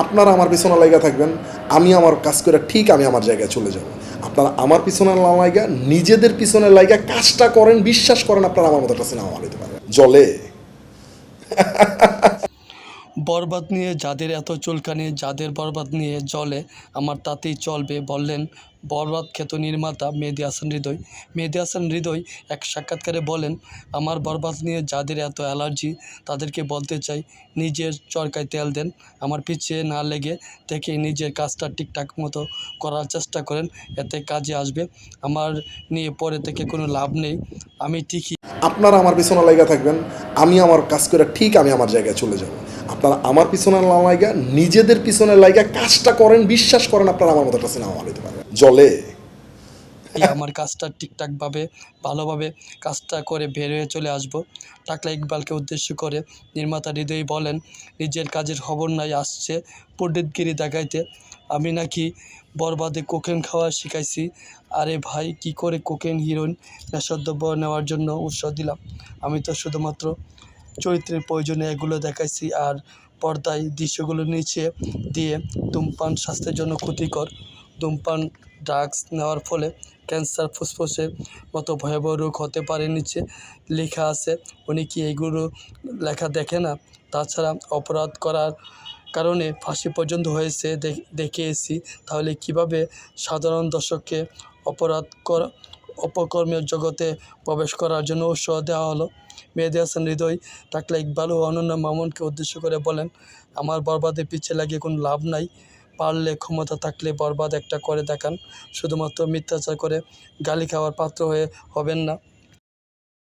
আপনারা আমার পিছনে লাইগা থাকবেন, আমি আমার কাজ করে ঠিক আমি আমার জায়গায় চলে যাব। আপনারা আমার পিছনে না লাইগা, নিজেদের পিছনে লাইগা কাজটা করেন, বিশ্বাস করেন, আপনারা আমার মতো একটা সিনেমা হতে পারবেন। জলে। বরবাদ নিয়ে, যাদের এত চুলকানি, যাদের বরবাদ নিয়ে জলে আমার তাতেই চলবে, বললেন বরবাদ খ্যাত নির্মাতা মেহেদি হাসান হৃদয়। মেহেদি হাসান হৃদয় এক সাক্ষাৎকারে বলেন, আমার বরবাদ নিয়ে যাদের এত অ্যালার্জি, তাদেরকে বলতে চাই, নিজের চরকায় তেল দেন। আমার পিছিয়ে না লেগে থেকে নিজের কাজটা ঠিকঠাক মতো করার চেষ্টা করেন, এতে কাজে আসবে। আমার নিয়ে পরে থেকে কোনো লাভ নেই। আমি ঠিকই আপনারা আমার পিছনে লাইগা থাকবেন, আমি আমার কাজ করে ঠিক আমি আমার জায়গায় চলে যাব। আপনারা আমার পিছনে না লাইগা নিজেদের পিছনে লাইগা কাজটা করেন, বিশ্বাস করেন, আপনারা আমার মতো একটা সিনেমা হল হতে পারবেন জলে আমার কাজটা ঠিকঠাকভাবে ভালোভাবে কাজটা করে বের হয়ে চলে আসব। টাকলা ইকবালকে উদ্দেশ্য করে নির্মাতা হৃদয় বলেন, নিজের কাজের খবর নাই, আসছে পণ্ডিতগিরি দেখাইতে। আমি নাকি বরবাদে কোকেন খাওয়া শিখাইছি। আরে ভাই, কি করে কোকেন, হিরোইন, নেশাদ্রব্য নেওয়ার জন্য উৎসাহ দিলাম? আমি তো শুধুমাত্র চরিত্রের প্রয়োজনে এগুলো দেখাইছি আর পর্দায় দৃশ্যগুলো নিচে দিয়ে ধূমপান স্বাস্থ্যের জন্য ক্ষতিকর। ধূমপান, ড্রাগস নেওয়ার ফলে ক্যান্সার, ফুসফুসের মতো ভয়াবহ রোগ হতে পারে নিচে লেখা আছে। উনি কি এইগুলো লেখা দেখে না? তাছাড়া অপরাধ করার কারণে ফাঁসি পর্যন্ত হয়েছে দেখ- এসেছি তাহলে কীভাবে সাধারণ দর্শককে অপরাধ করা, অপকর্মের জগতে প্রবেশ করার জন্য উৎসাহ দেওয়া হলো? মেহেদি হাসান হৃদয় টাকলা ইকবাল ও অনন্য মামুনকে উদ্দেশ্য করে বলেন, আমার বরবাদে পিছিয়ে লাগিয়ে কোনো লাভ নাই। পারলে ক্ষমতা থাকলে বরবাদ একটা করে দেখান। শুধুমাত্র মিথ্যাচার করে গালি খাওয়ার পাত্র হয়ে হবেন না।